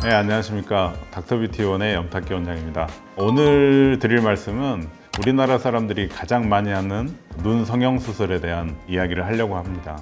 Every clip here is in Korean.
네, 안녕하십니까. 닥터뷰티원의 염탁기 원장입니다. 오늘 드릴 말씀은 우리나라 사람들이 가장 많이 하는 눈 성형 수술에 대한 이야기를 하려고 합니다.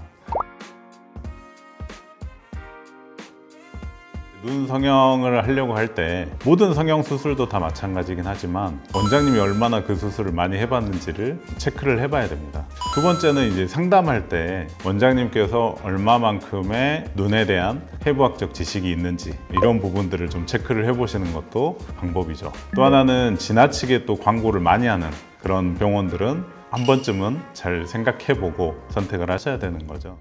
눈 성형을 하려고 할 때 모든 성형 수술도 다 마찬가지긴 하지만 원장님이 얼마나 그 수술을 많이 해봤는지를 체크를 해봐야 됩니다. 두 번째는 이제 상담할 때 원장님께서 얼마만큼의 눈에 대한 해부학적 지식이 있는지 이런 부분들을 좀 체크를 해보시는 것도 방법이죠. 또 하나는 지나치게 또 광고를 많이 하는 그런 병원들은 한 번쯤은 잘 생각해보고 선택을 하셔야 되는 거죠.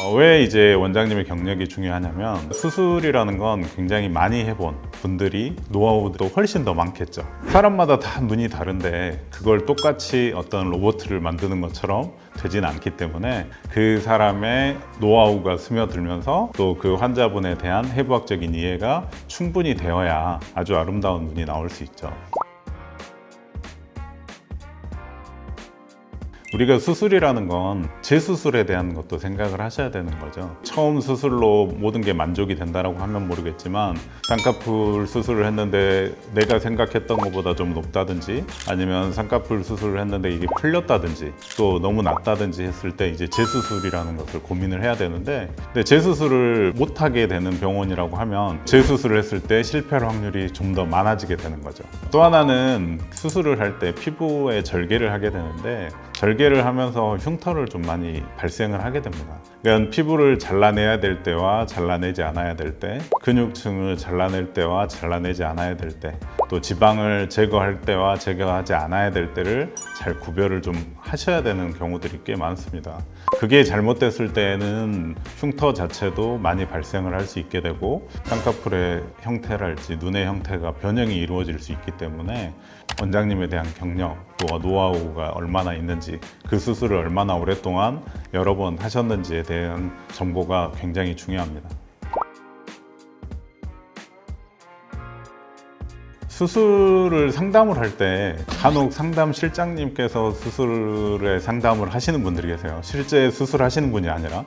어, 왜 이제 원장님의 경력이 중요하냐면 수술이라는 건 굉장히 많이 해본 분들이 노하우도 훨씬 더 많겠죠. 사람마다 다 눈이 다른데 그걸 똑같이 어떤 로봇을 만드는 것처럼 되진 않기 때문에 그 사람의 노하우가 스며들면서 또 그 환자분에 대한 해부학적인 이해가 충분히 되어야 아주 아름다운 눈이 나올 수 있죠. 우리가 수술이라는 건 재수술에 대한 것도 생각을 하셔야 되는 거죠. 처음 수술로 모든 게 만족이 된다라고 하면 모르겠지만 쌍꺼풀 수술을 했는데 내가 생각했던 것보다 좀 높다든지 아니면 쌍꺼풀 수술을 했는데 이게 풀렸다든지 또 너무 낮다든지 했을 때 이제 재수술이라는 것을 고민을 해야 되는데 근데 재수술을 못하게 되는 병원이라고 하면 재수술을 했을 때 실패할 확률이 좀 더 많아지게 되는 거죠. 또 하나는 수술을 할 때 피부에 절개를 하게 되는데 절개를 하면서 흉터를 좀 많이 발생을 하게 됩니다. 그러니까 피부를 잘라내야 될 때와 잘라내지 않아야 될 때, 근육층을 잘라낼 때와 잘라내지 않아야 될 때, 또 지방을 제거할 때와 제거하지 않아야 될 때를 잘 구별을 좀 하셔야 되는 경우들이 꽤 많습니다. 그게 잘못됐을 때는 흉터 자체도 많이 발생을 할 수 있게 되고 쌍꺼풀의 형태랄지 눈의 형태가 변형이 이루어질 수 있기 때문에 원장님에 대한 경력 또 노하우가 얼마나 있는지 그 수술을 얼마나 오랫동안 여러 번 하셨는지에 대한 정보가 굉장히 중요합니다. 수술을 상담을 할 때 간혹 상담 실장님께서 수술에 상담을 하시는 분들이 계세요. 실제 수술하시는 분이 아니라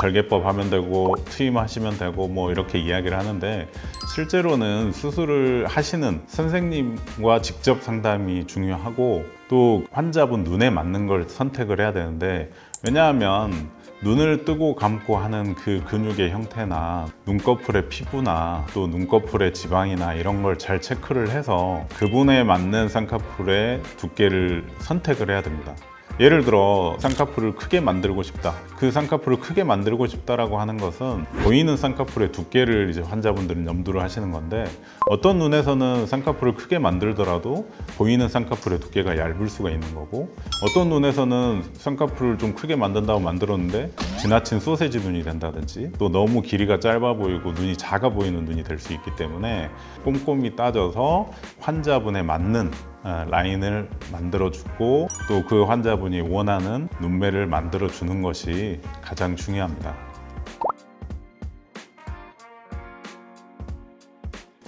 절개법 하면 되고 투임하시면 되고 뭐 이렇게 이야기를 하는데 실제로는 수술을 하시는 선생님과 직접 상담이 중요하고 또 환자분 눈에 맞는 걸 선택을 해야 되는데 왜냐하면 눈을 뜨고 감고 하는 그 근육의 형태나 눈꺼풀의 피부나 또 눈꺼풀의 지방이나 이런 걸 잘 체크를 해서 그분에 맞는 쌍꺼풀의 두께를 선택을 해야 됩니다. 예를 들어 쌍꺼풀을 크게 만들고 싶다. 그 쌍꺼풀을 크게 만들고 싶다라고 하는 것은 보이는 쌍꺼풀의 두께를 이제 환자분들은 염두를 하시는 건데 어떤 눈에서는 쌍꺼풀을 크게 만들더라도 보이는 쌍꺼풀의 두께가 얇을 수가 있는 거고 어떤 눈에서는 쌍꺼풀을 좀 크게 만든다고 만들었는데 지나친 소세지 눈이 된다든지 또 너무 길이가 짧아 보이고 눈이 작아 보이는 눈이 될 수 있기 때문에 꼼꼼히 따져서 환자분에 맞는 아, 라인을 만들어주고 또 그 환자분이 원하는 눈매를 만들어주는 것이 가장 중요합니다.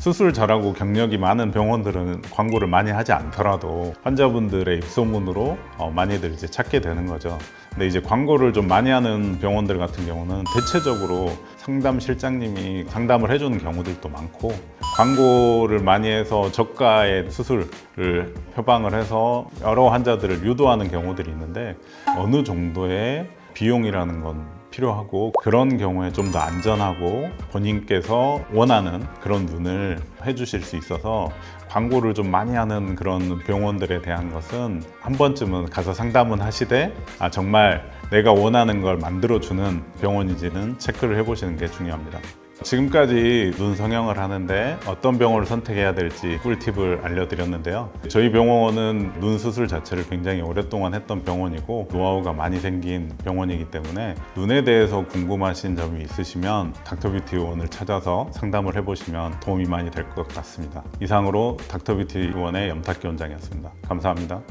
수술 잘하고 경력이 많은 병원들은 광고를 많이 하지 않더라도 환자분들의 입소문으로 어, 많이들 이제 찾게 되는 거죠. 근데 이제 광고를 좀 많이 하는 병원들 같은 경우는 대체적으로 상담 실장님이 상담을 해주는 경우들도 많고 광고를 많이 해서 저가의 수술을 표방을 해서 여러 환자들을 유도하는 경우들이 있는데 어느 정도의 비용이라는 건 필요하고 그런 경우에 좀 더 안전하고 본인께서 원하는 그런 눈을 해주실 수 있어서 광고를 좀 많이 하는 그런 병원들에 대한 것은 한 번쯤은 가서 상담은 하시되 아 정말 내가 원하는 걸 만들어주는 병원인지는 체크를 해보시는 게 중요합니다. 지금까지 눈 성형을 하는데 어떤 병원을 선택해야 될지 꿀팁을 알려드렸는데요. 저희 병원은 눈 수술 자체를 굉장히 오랫동안 했던 병원이고 노하우가 많이 생긴 병원이기 때문에 눈에 대해서 궁금하신 점이 있으시면 닥터뷰티원을 찾아서 상담을 해보시면 도움이 많이 될 것 같습니다. 이상으로 닥터뷰티원의 염탁기 원장이었습니다. 감사합니다.